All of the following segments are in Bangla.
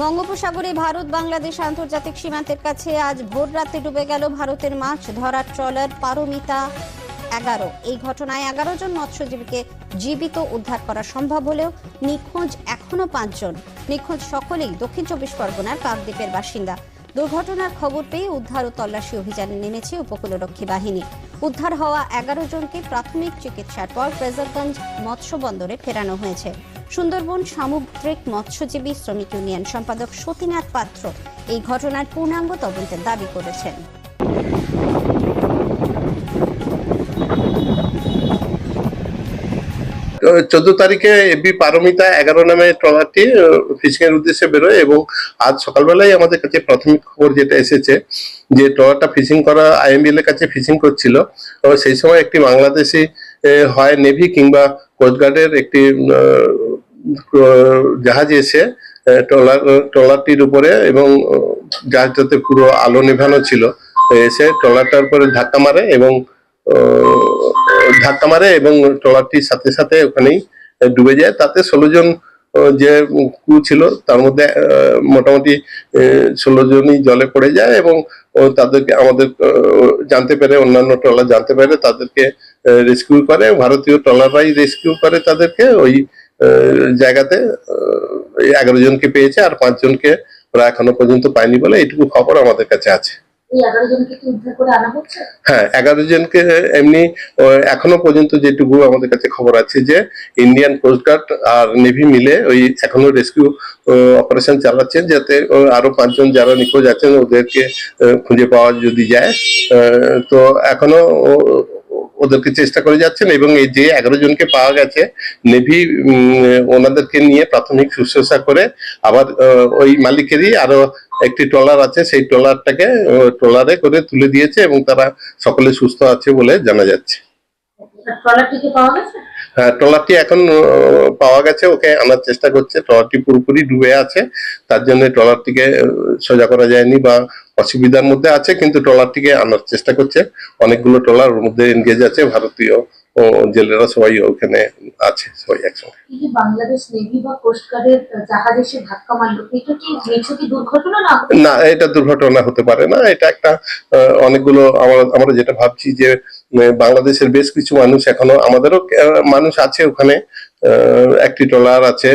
বঙ্গোপসাগরে ভারত, বাংলাদেশ আন্তর্জাতিক সীমান্তের কাছে আজ ভোর রাতে ডুবে গেল ভারতের মাছ, ধরার ট্রলার, পারমিতা এগারো। এই ঘটনায় এগারো জন মৎস্যজীবীকে জীবিত উদ্ধার করা সম্ভব হলেও নিখোঁজ এখনও পাঁচজন। নিখোঁজ সকলেই দক্ষিণ চব্বিশ পরগনার কাকদ্বীপের বাসিন্দা। দুর্ঘটনার খবর পেয়ে উদ্ধার ও তল্লাশি অভিযানে নেমেছে উপকূলরক্ষী বাহিনী। উদ্ধার হওয়া এগারো জনকে প্রাথমিক চিকিৎসার পর ফ্রেজারগঞ্জ মৎস্য বন্দরে ফেরানো হয়েছে। সুন্দরবন সামুদ্রিক মৎস্যজীবী শ্রমিক ইউনিয়ন সম্পাদক সতীনাথ পাত্র এই ঘটনার পূর্ণাঙ্গ তদন্তের দাবি করেছেন। চোদ্দ তারিখে এবি পারমিতা এগারো নামে ট্রলারটি ফিশিং এর উদ্দেশ্যে বেরোয় এবং আজ সকালবেলায় আমাদের কাছে প্রাথমিক খবর যেটা এসেছে যে ট্রলারটা ফিশিং করা আইএমবিএল এর কাছে ফিশিং করছিল। সেই সময় একটি বাংলাদেশি হয় নেভি কিংবা কোস্টগার্ডের একটি জাহাজ এসে ট্রলার, ট্রলারটির উপরে এবং জাহাজটাতে পুরো আলো নেভানো ছিল। এসে ট্রলারটার উপরে ধাক্কা মারে এবং ধাক্কা মারে এবং ট্রলারটির সাথে সাথে ওখানেই ডুবে যায়। তাতে ষোলো জন যে ক্রু ছিল, তার মধ্যে মোটামুটি ষোলো জনই জলে পড়ে যায় এবং তাদেরকে, আমাদের জানতে পেরে, অন্যান্য ট্রলার জানতে পেরে তাদেরকে রেস্কিউ করে। ভারতীয় ট্রলাররাই রেস্কিউ করে তাদেরকে। ওই জায়গাতে এগারো জনকে পেয়েছে আর পাঁচ জনকে ওরা এখনও পর্যন্ত পায়নি বলে এইটুকু খবর আমাদের কাছে আছে। হ্যাঁ এগারো জনকে এমনি এখনও পর্যন্ত যেটুকু আমাদের কাছে খবর আছে যে ইন্ডিয়ান কোস্টগার্ড আর নেভি মিলে ওই এখনও রেস্কিউ অপারেশন চালাচ্ছেন যাতে আরও পাঁচজন যারা নিখোঁজ আছেন ওদেরকে খুঁজে পাওয়া যদি যায়। তো এখনও ওদেরকে চেষ্টা করে যাচ্ছেন এবং এই যে এগারো জনকে পাওয়া গেছে নেভি ওনাদেরকে নিয়ে প্রাথমিক শুশ্রূষা করে আবার ওই মালিকেরই আরও একটি ট্রলার আছে সেই ট্রলারটাকে ট্রলারে করে তুলে দিয়েছে এবং তারা সকলে সুস্থ আছে বলে জানা যাচ্ছে। হ্যাঁ ট্রলারটি এখন পাওয়া গেছে ওকে আনার চেষ্টা করছে। ট্রলারটি পুরোপুরি ডুবে আছে তার জন্য ট্রলারটিকে সোজা করা যায়নি বা অসুবিধার মধ্যে আছে কিন্তু ট্রলারটিকে আনার চেষ্টা করছে। অনেকগুলো ট্রলার ওর মধ্যে এনগেজ আছে ভারতীয় ও জেলেরা সবাই ওখানে আছে সবাই একসঙ্গে। বাংলাদেশ নেভি বা কোস্টগার্ডের জাহাজ এসে ধাক্কা মারলো এটা কি দুর্ঘটনা না না এটা দুর্ঘটনা হতে পারে না এটা একটা অনেকগুলো আমরা আমরা যেটা ভাবছি যে বাংলাদেশের বেশ কিছু মানুষ এখনও আমাদেরও মানুষ আছে ওখানে একটি ট্রলার আছে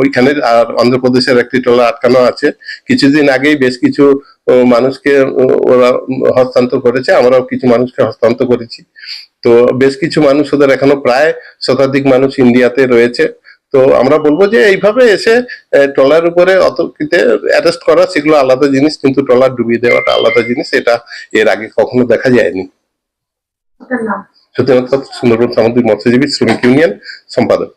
ওইখানে আর অন্ধ্রপ্রদেশের একটি ট্রলার আটকানো আছে। কিছুদিন আগেই বেশ কিছু মানুষকে ওরা হস্তান্তর করেছে, আমরাও কিছু মানুষকে হস্তান্তর করেছি। তো বেশ কিছু মানুষ ওদের এখনও প্রায় শতাধিক মানুষ ইন্ডিয়াতে রয়েছে। তো আমরা বলব যে এইভাবে এসে ট্রলার উপরে অতর্কিতে অ্যারেস্ট করা, সেগুলো আলাদা জিনিস, কিন্তু ট্রলার ডুবিয়ে দেওয়াটা আলাদা জিনিস, এটা এর আগে কখনো দেখা যায়নি। সত্যি সুন্দরবন সামুদ্রিক মৎস্যজীবী শ্রমিক ইউনিয়ন সম্পাদক।